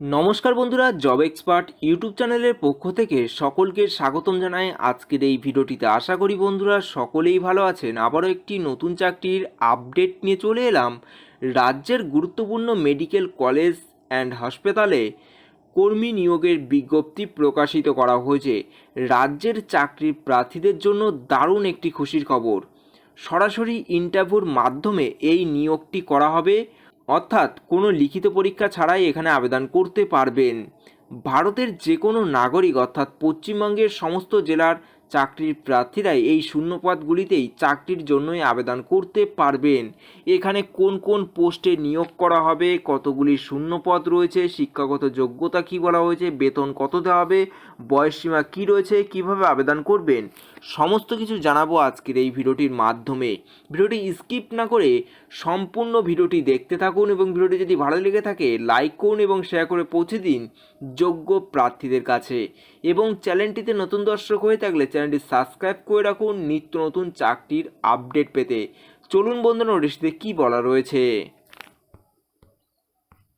নমস্কার বন্ধুরা, job expert YouTube চ্যানেলের পক্ষ থেকে সকলকে স্বাগতম জানাই আজকের এই ভিডিওটিতে। আশা করি বন্ধুরা সকলেই ভালো আছেন। আবারও একটি নতুন চাকরির আপডেট নিয়ে চলে এলাম। রাজ্যের গুরুত্বপূর্ণ মেডিকেল কলেজ অ্যান্ড হাসপাতালে কর্মী নিয়োগের বিজ্ঞপ্তি প্রকাশিত করা হয়েছে। রাজ্যের চাকরির প্রার্থীদের জন্য দারুণ একটি খুশির খবর। সরাসরি ইন্টারভিউর মাধ্যমে এই নিয়োগটি করা হবে। অর্থাৎ কোনো লিখিত পরীক্ষা ছাড়াই এখানে আবেদন করতে পারবেন। ভারতের যে কোনো নাগরিক অর্থাৎ পশ্চিমবঙ্গের সমস্ত জেলার চাকরির প্রার্থীরাই এই শূন্যপদগুলিতেই চাকরির জন্যই আবেদন করতে পারবেন। এখানে কোন কোন পোস্টে নিয়োগ করা হবে, কতগুলি শূন্যপদ রয়েছে, শিক্ষাগত যোগ্যতা কি বলা হয়েছে, বেতন কত দেওয়া হবে, বয়সসীমা কি রয়েছে, কীভাবে আবেদন করবেন সমস্ত কিছু জানাব আজকের এই ভিডিওটির মাধ্যমে। ভিডিওটি স্কিপ না করে সম্পূর্ণ ভিডিওটি দেখতে থাকুন এবং ভিডিওটি যদি ভালো লেগে থাকে, লাইক করুন এবং শেয়ার করে পৌঁছে দিন যোগ্য প্রার্থীদের কাছে। এবং চ্যানেলটিতে নতুন দর্শক হয়ে থাকলে চ্যানেলটি সাবস্ক্রাইব করে রাখুন নিত্য নতুন চাকরির আপডেট পেতে। চলুন বন্ধু নোটিশটিতে কী বলা রয়েছে?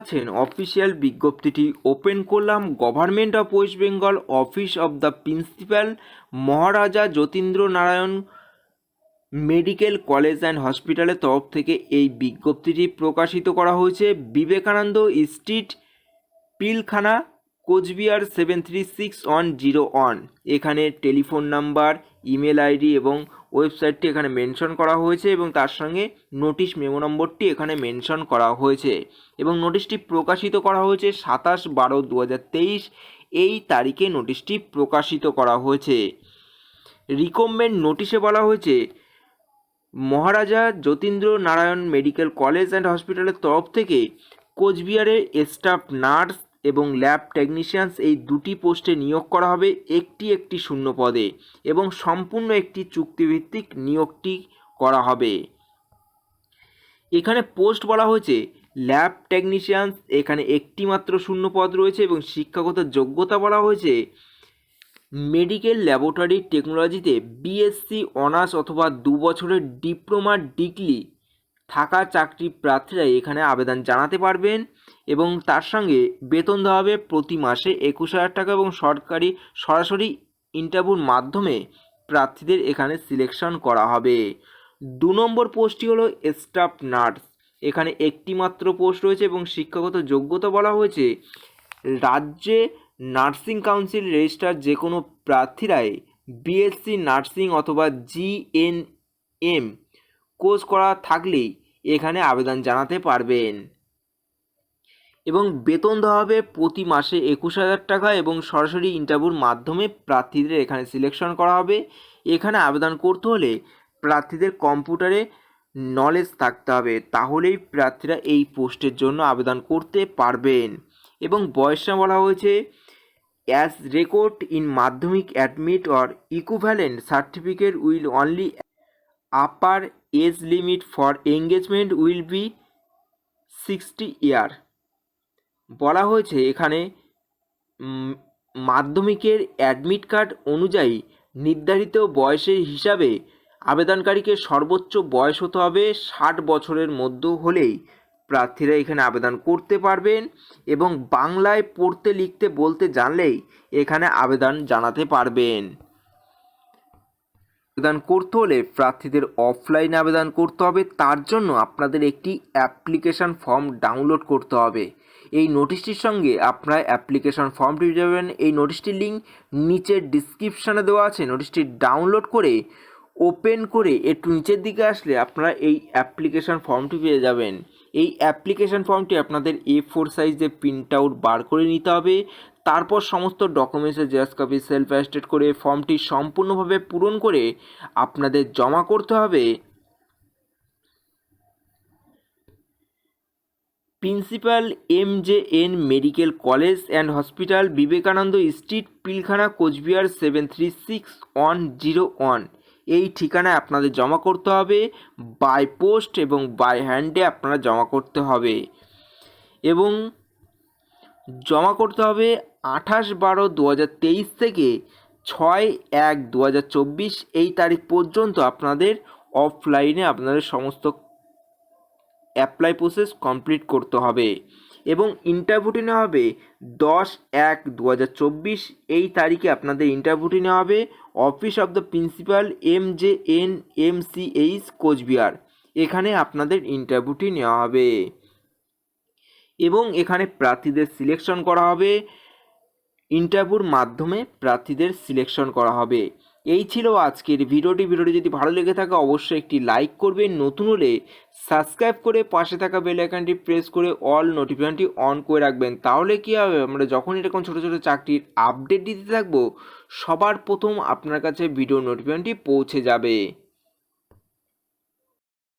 আছেন অফিসিয়াল বিজ্ঞপ্তিটি ওপেন করলাম government of West Bengal office of the principal Maharaja Jatindra Narayan medical college and হসপিটালের তরফ থেকে এই বিজ্ঞপ্তিটি প্রকাশিত করা হয়েছে। Vivekananda street, Pilkhana, Coochbehar seven three six one zero one. এখানে টেলিফোন নাম্বার, ইমেল আইডি এবং ওয়েবসাইটটি এখানে মেনশন করা হয়েছে এবং তার সঙ্গে নোটিশ মেমো নম্বরটি এখানে মেনশন করা হয়েছে এবং নোটিশটি প্রকাশিত করা হয়েছে সাতাশ বারো দু এই তারিখে নোটিশটি প্রকাশিত করা হয়েছে। রিকমেন্ড নোটিশে বলা হয়েছে, Maharaja Jatindra Narayan medical college and হসপিটালের তরফ থেকে কোচবিহারের স্টাফ নার্স এবং ল্যাব টেকনিশিয়ানস এই দুটি পোস্টে নিয়োগ করা হবে একটি একটি শূন্য পদে এবং সম্পূর্ণ একটি চুক্তিভিত্তিক নিয়োগটি করা হবে। এখানে পোস্ট বলা হয়েছে, ল্যাব টেকনিশিয়ানস এখানে একটি মাত্র শূন্য পদ রয়েছে এবং শিক্ষাগত যোগ্যতা বলা হয়েছে, মেডিকেল ল্যাবরেটরি টেকনোলজিতে বিএসসি অনার্স অথবা দু বছরের ডিপ্লোমা ডিগ্রি থাকা চাকরি প্রার্থীরা এখানে আবেদন জানাতে পারবেন। এবং তার সঙ্গে বেতন দেওয়া হবে প্রতি মাসে একুশ হাজার টাকা এবং সরকারি সরাসরি ইন্টারভিউর মাধ্যমে প্রার্থীদের এখানে সিলেকশন করা হবে। দু নম্বর পোস্টটি হলো স্টাফ নার্স এখানে একটি মাত্র পোস্ট রয়েছে এবং শিক্ষাগত যোগ্যতা বলা হয়েছে। রাজ্যে নার্সিং কাউন্সিল রেজিস্টার যে কোনো প্রার্থীরাই বিএসসি নার্সিং অথবা জিএনএম কোর্স করা থাকলেই এখানে আবেদন জানাতে পারবেন। এবং বেতন দেওয়া হবে প্রতি মাসে একুশ হাজার টাকা এবং সরাসরি ইন্টারভিউর মাধ্যমে প্রার্থীদের এখানে সিলেকশন করা হবে। এখানে আবেদন করতে হলে প্রার্থীদের কম্পিউটারে নলেজ থাকতে হবে, তাহলেই প্রার্থীরা এই পোস্টের জন্য আবেদন করতে পারবেন। এবং বয়সটা বলা হয়েছে as record in Madhyamik admit or equivalent certificate will only upper age limit for engagement will be sixty year বলা হয়েছে এখানে মাধ্যমিকের অ্যাডমিট কার্ড অনুযায়ী নির্ধারিত বয়সের হিসাবে আবেদনকারীকে সর্বোচ্চ বয়স হতে হবে ষাট বছরের মধ্যে হলেই। প্রার্থীরা এখানে আবেদন করতে পারবেন এবং বাংলায় পড়তে, লিখতে, বলতে জানলেই এখানে আবেদন জানাতে পারবেন। আবেদন করতে হলে প্রার্থীদের অফলাইনে আবেদন করতে হবে। তার জন্য আপনাদের একটি অ্যাপ্লিকেশন ফর্ম ডাউনলোড করতে হবে। এই নোটিশটির সঙ্গে আপনারা অ্যাপ্লিকেশন ফর্মটি যাবেন। এই নোটিশটির লিঙ্ক নিচের ডিসক্রিপশানে দেওয়া আছে। নোটিশটি ডাউনলোড করে ওপেন করে একটু নিচের দিকে আসলে আপনারা এই অ্যাপ্লিকেশন ফর্মটি পেয়ে যাবেন। এই অ্যাপ্লিকেশন ফর্মটি আপনাদের এ ফোর সাইজে প্রিন্ট আউট বার করে নিতে হবে। তারপর সমস্ত ডকুমেন্টসের জেরক্স কপি সেলফ অ্যাস্টেড করে ফর্মটি সম্পূর্ণভাবে পূরণ করে আপনাদের জমা করতে হবে। Principal M J N medical college and hospital Vivekananda street, Pilkhana, Coochbehar seven three six one zero one এই ঠিকানায় আপনাদের জমা করতে হবে বাই পোস্ট এবং বাই হ্যান্ডে আপনারা জমা করতে হবে। এবং জমা করতে হবে আঠাশ বারো দু থেকে ছয় এক দু এই তারিখ পর্যন্ত আপনাদের অফলাইনে আপনাদের সমস্ত অ্যাপ্লাই প্রসেস কমপ্লিট করতে হবে। এবং ইন্টারভিউটি নেওয়া হবে দশ এক দু এই তারিখে আপনাদের ইন্টারভিউটি নেওয়া হবে office of the principal M J N M C H Coochbehar. এখানে আপনাদের ইন্টারভিউটি নেওয়া হবে। এবং এখানে প্রার্থীদের সিলেকশন করা হবে। ইন্টারভিউর মাধ্যমে প্রার্থীদের সিলেকশন করা হবে। এই ছিল আজকের ভিডিওটি। ভিডিওটি যদি ভালো লেগে থাকে, অবশ্যই একটি লাইক করবে নতুন হলে সাবস্ক্রাইব করে পাশে থাকা বেল আইকনটি প্রেস করে অল নোটিফিকেশনটি অন করে রাখবেন। তাহলে কী হবে? আমরা যখন এরকম ছোটো ছোটো চাকরির আপডেট দিতে থাকব, সবার প্রথম আপনার কাছে ভিডিও নোটিফিকেশনটি পৌঁছে যাবে।